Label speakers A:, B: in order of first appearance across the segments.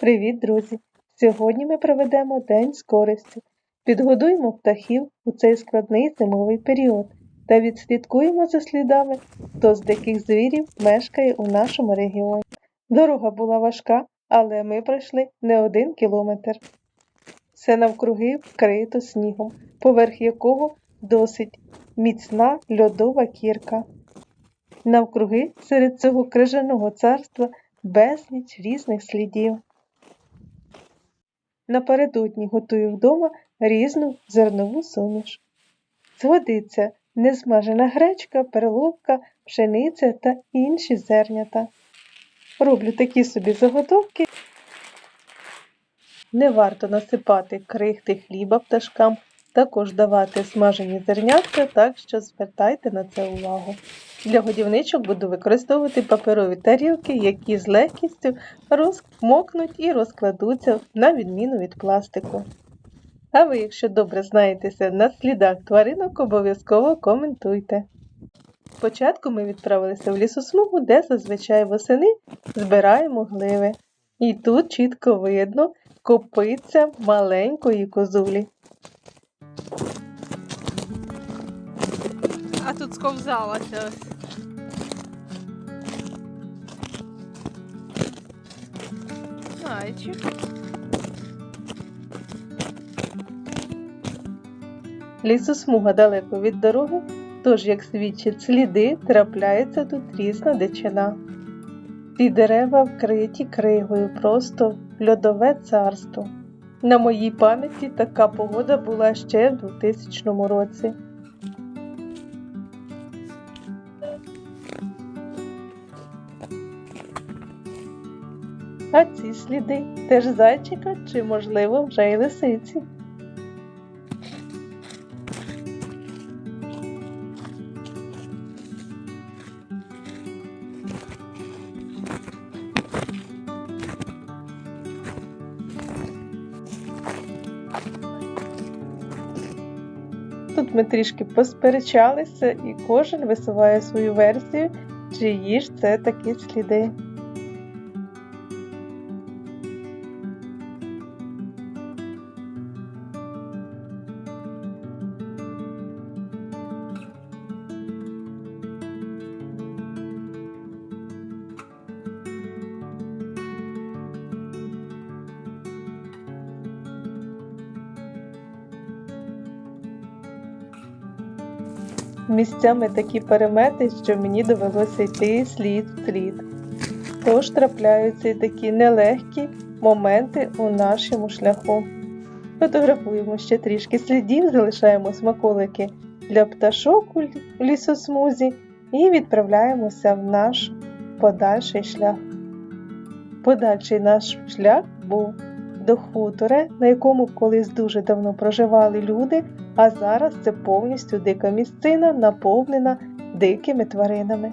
A: Привіт, друзі! Сьогодні ми проведемо день з користю. Підгодуємо птахів у цей складний зимовий період та відслідкуємо за слідами, хто з диких звірів мешкає у нашому регіоні. Дорога була важка, але ми пройшли не один кілометр. Все навкруги вкрито снігом, поверх якого досить міцна льодова кірка. Навкруги серед цього крижаного царства безліч різних слідів. Напередодні готую вдома різну зернову суміш. Згодиться несмажена гречка, переловка, пшениця та інші зернята. Роблю такі собі заготовки. Не варто насипати крихти хліба пташкам, також давати смажені зернятка, так що звертайте на це увагу. Для годівничок буду використовувати паперові тарілки, які з легкістю розмокнуть і розкладуться на відміну від пластику. А ви, якщо добре знаєтеся на слідах тваринок, обов'язково коментуйте. Спочатку ми відправилися в лісосмугу, де зазвичай восени збираємо гливи. І тут чітко видно копиця маленької козулі.
B: Тут сковзалася. Зайчик.
A: Лісосмуга далеко від дороги, тож, як свідчать сліди, трапляється тут різна дичина. Ці дерева вкриті кригою, просто льодове царство. На моїй пам'яті така погода була ще в 2000 році. А ці сліди теж зайчика чи, можливо, вже й лисиці. Тут ми трішки посперечалися, і кожен висуває свою версію, чиї ж це такі сліди. Місцями такі перемети, що мені довелося йти слід слід. Тож трапляються і такі нелегкі моменти у нашому шляху. Фотографуємо ще трішки слідів, залишаємо смаколики для пташок у лісосмузі і відправляємося в наш подальший шлях. Подальший наш шлях був до хутора, на якому колись дуже давно проживали люди, а зараз це повністю дика місцина, наповнена дикими тваринами.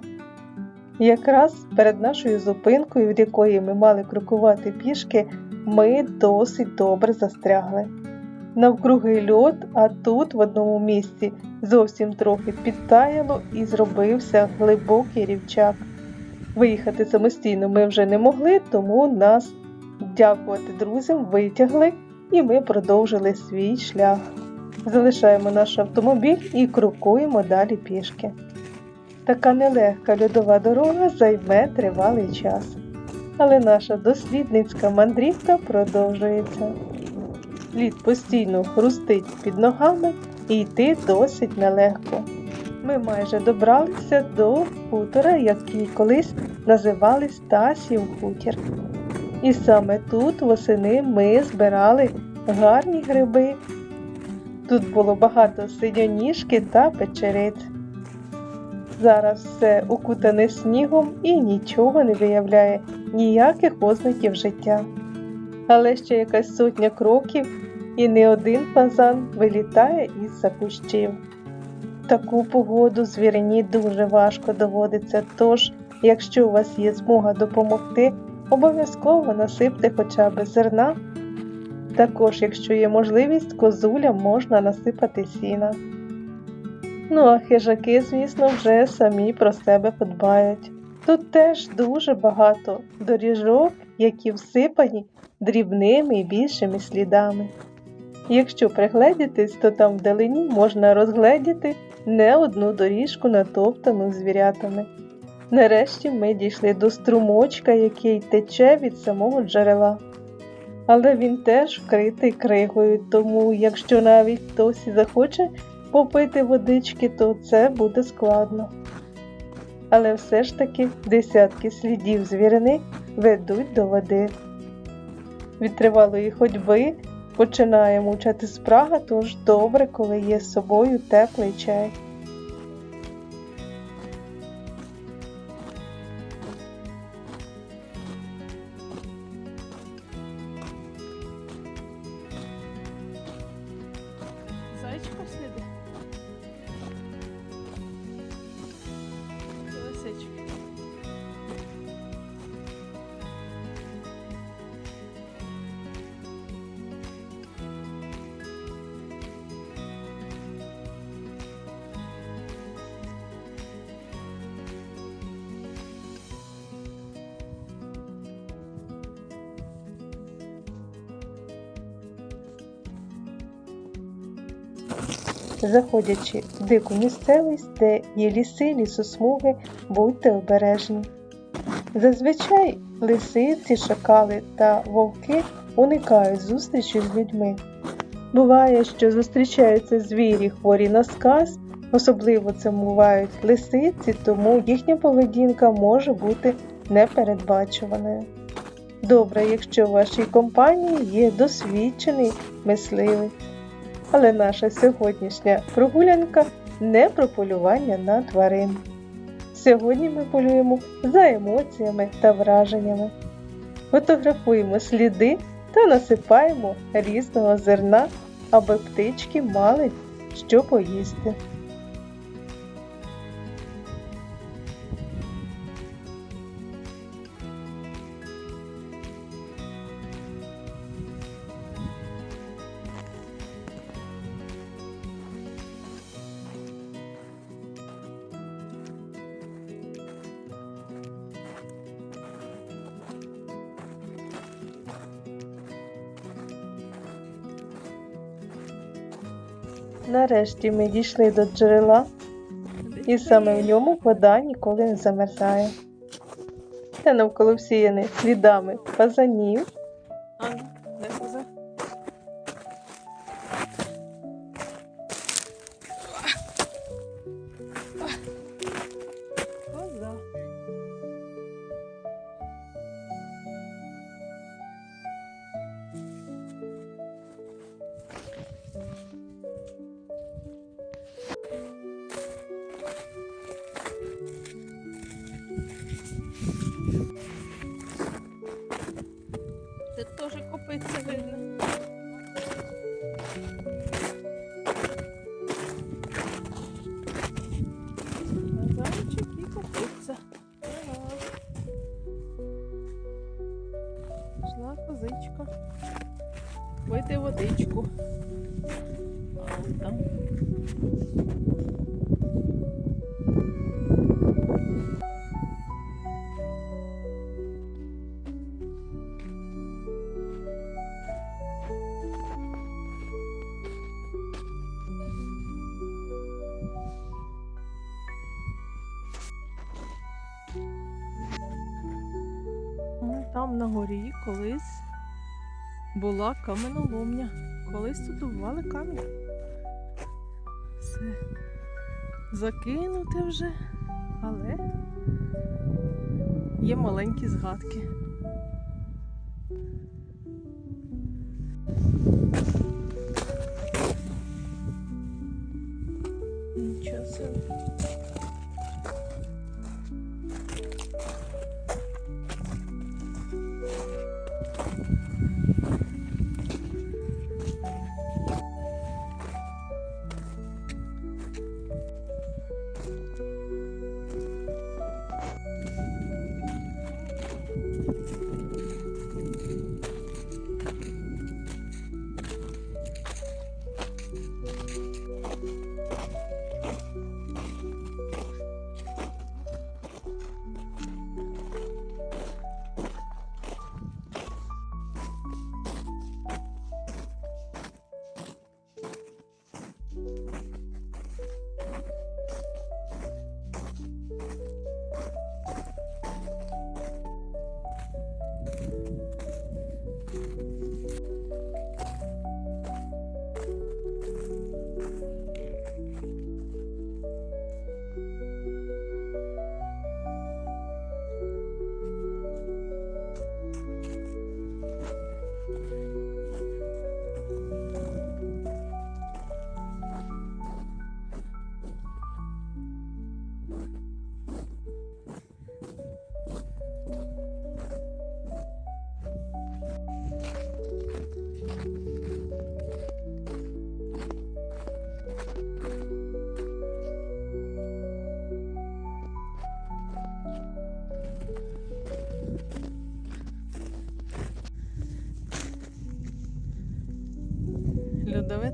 A: Якраз перед нашою зупинкою, від якої ми мали крокувати пішки, ми досить добре застрягли. Навкруги льод, а тут в одному місці зовсім трохи підтаяло і зробився глибокий рівчак. Виїхати самостійно ми вже не могли, тому нас, дякувати друзям, витягли і ми продовжили свій шлях. Залишаємо наш автомобіль і крокуємо далі пішки. Така нелегка льодова дорога займе тривалий час. Але наша дослідницька мандрівка продовжується. Лід постійно хрустить під ногами і йти досить нелегко. Ми майже добралися до хутора, який колись називали Стасів хутір. І саме тут восени ми збирали гарні гриби. Тут було багато синьоніжки та печериць. Зараз все укутане снігом і нічого не виявляє ніяких ознаків життя. Але ще якась сотня кроків, і не один фазан вилітає із-за кущів. Таку погоду звірині дуже важко доводиться, тож, якщо у вас є змога допомогти, обов'язково насипте хоча б зерна. Також, якщо є можливість, козулям можна насипати сіна. Ну а хижаки, звісно, вже самі про себе подбають. Тут теж дуже багато доріжок які всипані дрібними і більшими слідами. Якщо пригледітись, то там вдалині можна розгледіти не одну доріжку, натоптану звірятами. Нарешті ми дійшли до струмочка, який тече від самого джерела. Але він теж вкритий кригою, тому якщо навіть хтось захоче попити водички, то це буде складно. Але все ж таки десятки слідів звірини ведуть до води. Від тривалої ходьби починає мучати спрага, тож добре, коли є з собою теплий чай.
B: Зайчика
A: Заходячи в дику місцевість, де є ліси, лісосмуги, будьте обережні. Зазвичай лисиці, шакали та вовки уникають зустрічі з людьми. Буває, що зустрічаються звірі хворі на сказ, особливо це бувають лисиці, тому їхня поведінка може бути непередбачуваною. Добре, якщо в вашій компанії є досвідчений мисливець. Але наша сьогоднішня прогулянка не про полювання на тварин. Сьогодні ми полюємо за емоціями та враженнями. Фотографуємо сліди та насипаємо різного зерна, аби птички мали що поїсти. Нарешті ми дійшли до джерела, і саме в ньому вода ніколи не замерзає. Та навколо всіяне слідами фазанів,
B: Amen. горі колись була каменоломня. Колись тут добували камінь. Все закинуте вже, але є маленькі згадки. Нічого собі.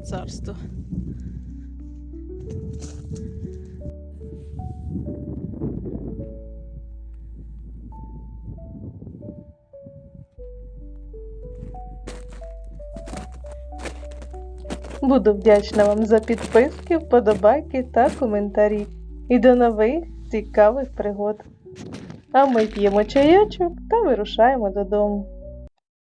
B: Царство.
A: Буду вдячна вам за підписки, вподобайки та коментарі. І до нових цікавих пригод. А ми п'ємо чайочок та вирушаємо додому.